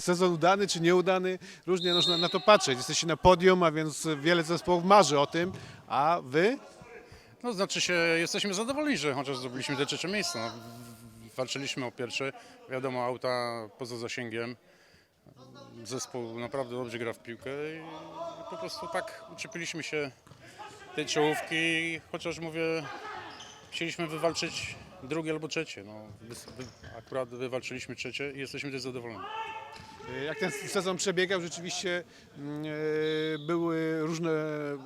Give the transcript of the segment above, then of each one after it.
sezon udany czy nieudany, różnie można na to patrzeć. Jesteście na podium, a więc wiele zespołów marzy o tym, a wy? No znaczy się, jesteśmy zadowoleni, że chociaż zdobyliśmy te trzecie miejsce. No, walczyliśmy o pierwsze. Wiadomo, auta poza zasięgiem. Zespół naprawdę dobrze gra w piłkę i po prostu tak uczepiliśmy się tej czołówki, chociaż mówię, chcieliśmy wywalczyć drugie albo trzecie. No, akurat wywalczyliśmy trzecie i jesteśmy też zadowoleni. E, Jak ten sezon przebiegał, rzeczywiście mm, e, były różne,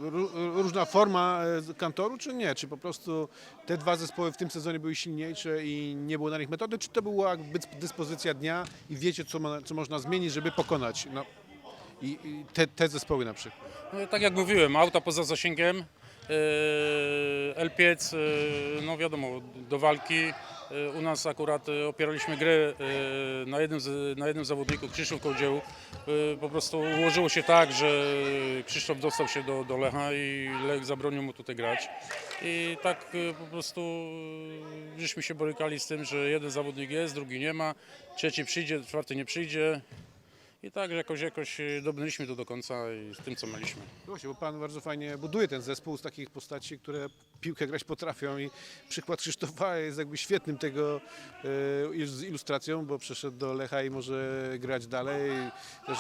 ró- różna forma e, kantoru, czy nie? Czy po prostu te dwa zespoły w tym sezonie były silniejsze i nie było na nich metody, czy to była jakby dyspozycja dnia i wiecie, co, ma, co można zmienić, żeby pokonać no, i, i te, te zespoły na przykład? No, tak jak mówiłem, auta poza zasięgiem, Elpiec, no wiadomo, do walki. Yy, U nas akurat yy, opieraliśmy grę yy, na jednym, na jednym zawodniku, Krzysztof Kołdzieł. Po prostu ułożyło się tak, że Krzysztof dostał się do, do Lecha i Lech zabronił mu tutaj grać. I tak po prostu żeśmy się borykali z tym, że jeden zawodnik jest, drugi nie ma, trzeci przyjdzie, czwarty nie przyjdzie. I tak jakoś, jakoś yy, dobrnęliśmy to do końca i z tym, co mieliśmy. Właśnie, bo Pan bardzo fajnie buduje ten zespół z takich postaci, które piłkę grać potrafią i przykład Krzysztofa jest jakby świetnym tego e, z ilustracją, bo przeszedł do Lecha i może grać dalej. Też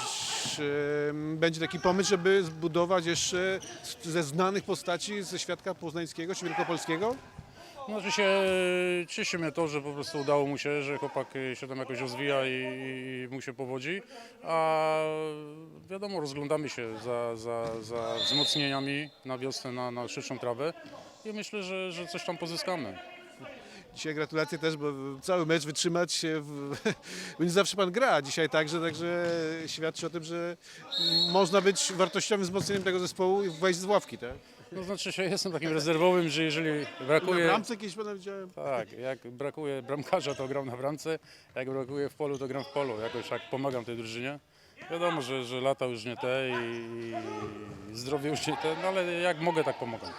e, będzie taki pomysł, żeby zbudować jeszcze ze znanych postaci ze świadka poznańskiego czy wielkopolskiego? No, się cieszy mnie to, że po prostu udało mu się, że chłopak się tam jakoś rozwija i, i mu się powodzi, a wiadomo, rozglądamy się za, za, za wzmocnieniami na wiosnę, na, na szybszą trawę i myślę, że, że coś tam pozyskamy. Dzisiaj gratulacje też, bo cały mecz wytrzymać się, w... bo nie zawsze Pan gra dzisiaj także, także świadczy o tym, że można być wartościowym wzmocnieniem tego zespołu i wejść z ławki, tak? No znaczy się, jestem takim rezerwowym, że jeżeli Na brakuje... bramce kiedyś Pana widziałem. Tak, jak brakuje bramkarza, to gram na bramce, jak brakuje w polu, to gram w polu. Jakoś tak pomagam tej drużynie. Wiadomo, że, że lata już nie te i, i zdrowie już nie te, no ale jak mogę, tak pomagam.